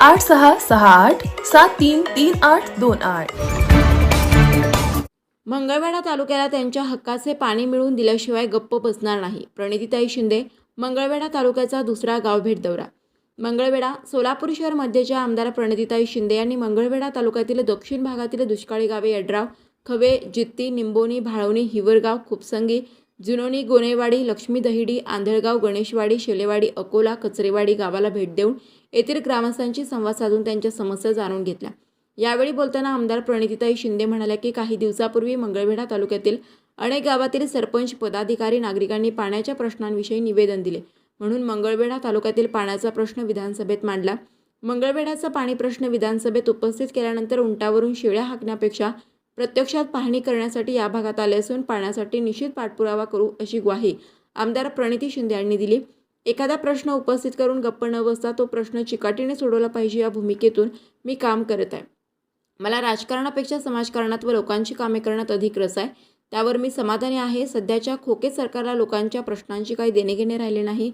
आठ सहा सहा आठ सात तीन तीन आठ दोन आठ. मंगळवेढा तालुक्याला त्यांच्या हक्काचे पाणी मिळवून दिल्याशिवाय गप्प बसणार नाही. प्रणितीताई शिंदे मंगळवेढा तालुक्याचा दुसरा गावभेट दौरा. मंगळवेढा सोलापूर शहर मध्येच्या आमदार प्रणितीताई शिंदे यांनी मंगळवेढा तालुक्यातील दक्षिण भागातील दुष्काळी गावे यड्राव खवे जित्ती निंबोनी भाळवणी हिवरगाव खुपसंगी जुनोनी गोनेवाडी लक्ष्मी दहिडी आंधळगाव गणेशवाडी शेलेवाडी अकोला कचरेवाडी गावाला भेट देऊन येथील ग्रामस्थांशी संवाद साधून त्यांच्या समस्या जाणून घेतल्या. यावेळी बोलताना आमदार प्रणितीताई शिंदे म्हणाल्या की काही दिवसापूर्वी मंगळवेढा तालुक्यातील अनेक गावातील सरपंच पदाधिकारी नागरिकांनी पाण्याच्या प्रश्नांविषयी निवेदन दिले. म्हणून मंगळवेढा तालुक्यातील पाण्याचा प्रश्न विधानसभेत मांडला. मंगळवेढ्याचा पाणी प्रश्न विधानसभेत उपस्थित केल्यानंतर उंटावरून शेळ्या हाकण्यापेक्षा प्रत्यक्षात पाहणी करण्यासाठी या भागात आले असून पाण्यासाठी निश्चित पाठपुरावा करू अशी ग्वाही आमदार प्रणिती शिंदे यांनी दिली. एखादा प्रश्न उपस्थित करून गप्प न बसता तो प्रश्न चिकाटीने सोडवला पाहिजे या भूमिकेतून मी काम करत आहे. मला राजकारणापेक्षा समाजकारणात व लोकांची कामे करण्यात अधिक रस आहे. त्यावर मी समाधानी आहे. सध्याच्या खोके सरकारला लोकांच्या प्रश्नांची काही देणेघेणे राहिले नाही.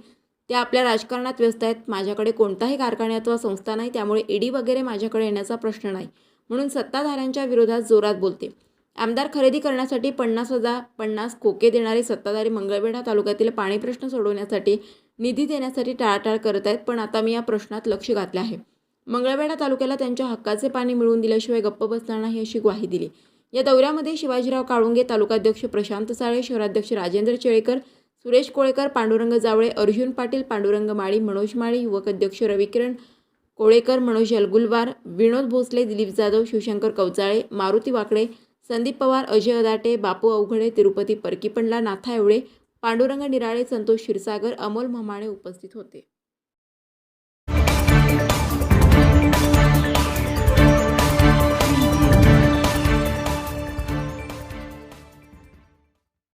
ते आपल्या राजकारणात व्यस्त आहेत. माझ्याकडे कोणताही कारखाने अथवा संस्था नाही. त्यामुळे ईडी वगैरे माझ्याकडे येण्याचा प्रश्न नाही. म्हणून सत्ताधाऱ्यांच्या विरोधात जोरात बोलते. आमदार खरेदी करण्यासाठी पन्नास हजार पन्नास खोके देणारे सत्ताधारी मंगळवेढा तालुक्यातील पाणी प्रश्न सोडवण्यासाठी निधी देण्यासाठी टाळाटाळ करत आहेत पण आता मी या प्रश्नात लक्ष घातले आहे. मंगळवेढा तालुक्याला त्यांच्या हक्काचे पाणी मिळवून दिल्याशिवाय गप्प बसणार नाही अशी ग्वाही दिली. या दौऱ्यामध्ये शिवाजीराव काळुंगे तालुकाध्यक्ष प्रशांत साळे शहराध्यक्ष राजेंद्र चेळेकर सुरेश कोळेकर पांडुरंग जावळे अर्जुन पाटील पांडुरंग माळी मनोज माळी युवक अध्यक्ष रविकिरण कोळेकर मनोज अलगुलवार विनोद भोसले दिलीप जाधव शिवशंकर कवचाळे मारुती वाकडे संदीप पवार अजय अदाटे बापू अवघडे तिरुपती परकीपंडला नाथा एवढे. पांडुरंग निराळे संतोष क्षीरसागर अमोल म्हमाणे उपस्थित होते.